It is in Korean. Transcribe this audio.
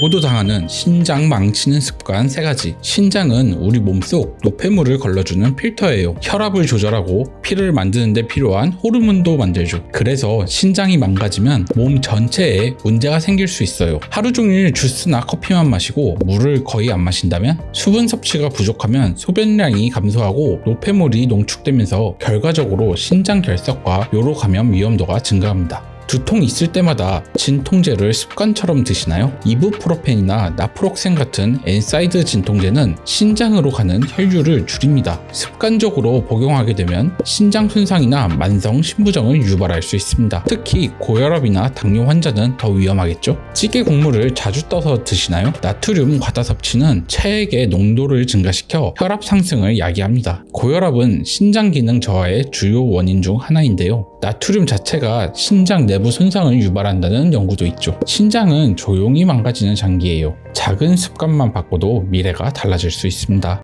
말고도 당하는 신장 망치는 습관 3가지. 신장은 우리 몸속 노폐물을 걸러주는 필터예요. 혈압을 조절하고 피를 만드는 데 필요한 호르몬도 만들죠. 그래서 신장이 망가지면 몸 전체에 문제가 생길 수 있어요. 하루 종일 주스나 커피만 마시고 물을 거의 안 마신다면 수분 섭취가 부족하면 소변량이 감소하고 노폐물이 농축되면서 결과적으로 신장 결석과 요로 감염 위험도가 증가합니다. 두통 있을 때마다 진통제를 습관처럼 드시나요? 이부프로펜이나 나프록센 같은 엔사이드 진통제는 신장으로 가는 혈류를 줄입니다. 습관적으로 복용하게 되면 신장 손상이나 만성 신부정을 유발할 수 있습니다. 특히 고혈압이나 당뇨 환자는 더 위험하겠죠? 찌개 국물을 자주 떠서 드시나요? 나트륨 과다 섭취는 체액의 농도를 증가시켜 혈압 상승을 야기합니다. 고혈압은 신장 기능 저하의 주요 원인 중 하나인데요. 나트륨 자체가 신장 내부 손상을 유발한다는 연구도 있죠. 신장은 조용히 망가지는 장기예요. 작은 습관만 바꿔도 미래가 달라질 수 있습니다.